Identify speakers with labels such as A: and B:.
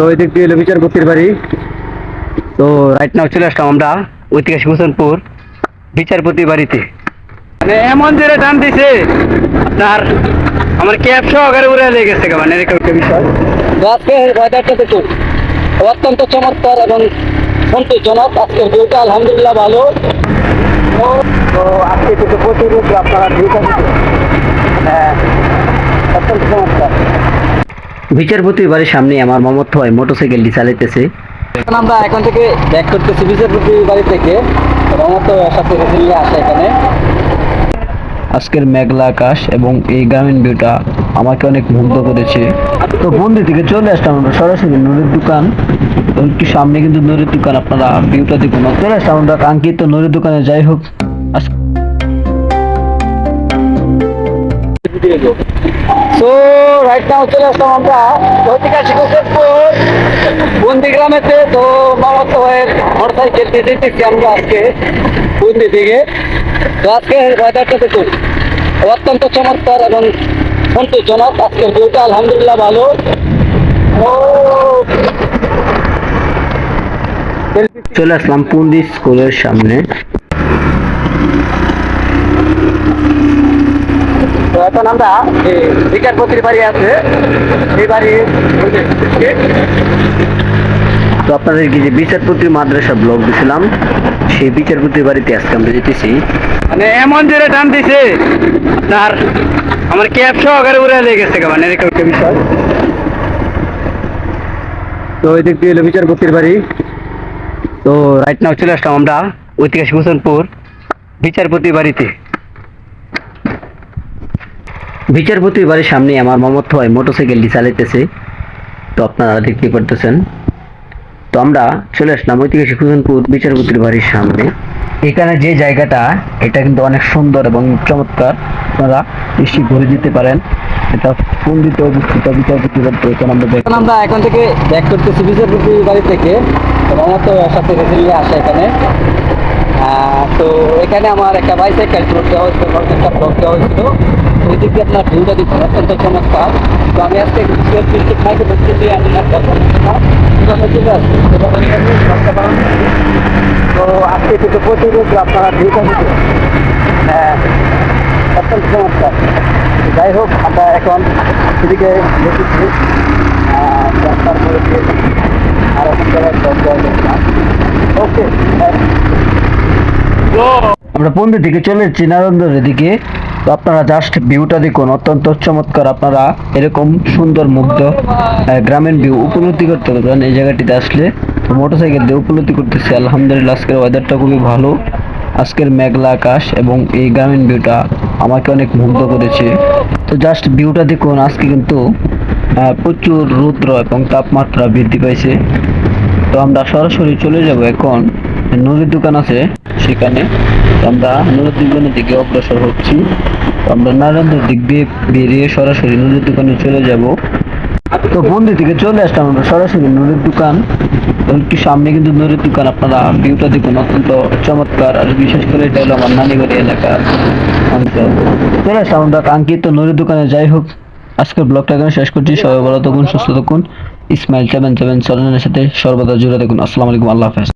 A: তো ওই দিক দিয়ে হলো বিচারপতির বাড়ি। তো রাইট নাও চলে আসলাম আমরা ঐতিহাসিক হোসেনপুর বিচারপতির বাড়িতে। মানে এমন জোরে টান দিছে, আপনার আমার ক্যাব সহকারে উড়ে লেগে গেছে মানে এরকম একটা বিষয়।
B: আজকে ওয়েদারটা দেখুন অত্যন্ত চমৎকার এবং সন্তোষজনক। আজকের ভিউটা আলহামদুলিল্লাহ ভালো।
A: তো আজকে কিন্তু প্রচুর আপনারা হ্যাঁ অত্যন্ত চমৎকার। বিচারপতির বাড়ির সামনে আমার মামত্ব হয় মোটরসাইকেলটি চালাইতেছে।
B: আমরা এখন থেকে ব্যাক করতেছি বিচারপতি বাড়ি থেকে। এখানে।
A: আজকের মেঘলা আকাশ এবং এই গ্রামীণ ভিউটা আমাকে অনেক মুগ্ধ করেছে। তো বন্দি থেকে চলে আসলাম আমরা সরাসরি নুরের দোকান। একটু সামনে কিন্তু নুরের দোকান, আপনারা ভিউটা দেখুন। চলে আসলাম আমরা কাঙ্ক্ষিত নুরের দোকানে, যাই হোক।
B: চলে আসলাম আমরা তো আমরা আজকে থেকে তো আজকে অত্যন্ত চমৎকার এবং সন্তোষজনক। আজকের ভিউটা আলহামদুলিল্লাহ ভালো। ও
A: চলে আসলাম পুন্দি স্কুলের সামনে।
B: এখন আমরা এই বিচারপতির বাড়ি আছে। এই বাড়ি
A: তো আপনাদেরকে যে বিচারপতির মাদ্রাসা ব্লগ দিছিলাম সেই বিচারপতির বাড়িতে আজকে আমরা যেতেছি। মানে এমন জোরে টান দিছে আপনার আমার ক্যাব সহকারে উড়ে লেগে গেছে মানে এরকম একটা বিষয়। তো ওই দিক দিয়ে হলো বিচারপতির বাড়ি। তো রাইট নাও চলে আসলাম আমরা ঐতিহাসিক হোসেনপুর বিচারপতির বাড়িতে। বিচারপতির বাড়ির সামনে আমার মামত্ব হয় মোটরসাইকেলটি চালাইতেছে। তো আপনারা দেখতে পারতেছেন। তো আমরা চলে আসলাম ঐতিহাসিক হুসেনপুর বিচারপতির বাড়ির সামনে। এখানে যে জায়গাটা, এটা কিন্তু অনেক সুন্দর এবং চমৎকার। আপনারা নিশ্চয়ই ঘুরে যেতে পারেন। এটা বাড়িতে এখানে আমরা
B: আমরা এখন থেকে ব্যাক করতেছি বিচারপতি বাড়ি থেকে। আমার তো সাথে আসে এখানে। তো এখানে আমার একটা বাইসাইকেল ট্যুর দেওয়া হয়েছিল একটা ব্লগ দেওয়া হয়েছিল। ওই দিক দিয়ে আপনার ভিউটা দিচ্ছেন অত্যন্ত চমৎকার। তো আমি আজকে ডিস্ট্রিক্ট মাইকে বলতেছি আমি একটা চলে আসছি তো আজকে কিন্তু প্রচুর আপনারা ভিউটা দিতে হ্যাঁ অত্যন্ত চমৎকার। যাই হোক, আমরা এখন সেদিকে দেখেছি তারপরে আর এখন জায়গায় ওকে
A: আমরা পন্দি থেকে চলে এসেছি নারায়ণগড়ের দিকে। তো আপনারা জাস্ট ভিউটা দেখুন, অত্যন্ত চমৎকার আপনারা এরকম সুন্দর মুগ্ধ গ্রামীণ ভিউ উপলব্ধি করতে পারবেন এই জায়গাটিতে আসলে। তো মোটরসাইকেল দিয়ে উপলব্ধি করতেছি, আলহামদুলিল্লাহ, আজকের ওয়েদারটা খুবই ভালো। আজকের মেঘলা আকাশ এবং এই গ্রামীণ ভিউটা আমাকে অনেক মুগ্ধ করেছে। তো জাস্ট ভিউটা দেখুন, আজকে কিন্তু প্রচুর রৌদ্র এবং তাপমাত্রা বৃদ্ধি পাইছে। তো আমরা সরাসরি চলে যাব এখন নুরের দোকান আছে সেখানে। আমরা নুরের দোকানের দিকে অগ্রসর হচ্ছি। আমরা নারায়ণদের দিক দিয়ে বেরিয়ে সরাসরি নুরের দোকানে চলে যাব। তো বন্দি থেকে চলে আসলাম আমরা সরাসরি নুরের দোকান। একটু সামনে কিন্তু নুরের দোকান, আপনারা ভিউটা দেখুন, অত্যন্ত চমৎকার। আর বিশেষ করে এটা হলো আমার নানিবাড়ি এলাকার অঞ্চল। চলে আসলাম আমরা কাঙ্ক্ষিত নুরের দোকানে। যাই হোক, আজকের ব্লগটা এখানে শেষ করছি। সবাই ভালো থাকুন, সুস্থ থাকুন। ইসমাইল সেভেন সেভেন চ্যানেলের সাথে সর্বদা জুড়ে দেখুন আসসালামু আলাইকুম, আল্লাহ হাফেজ।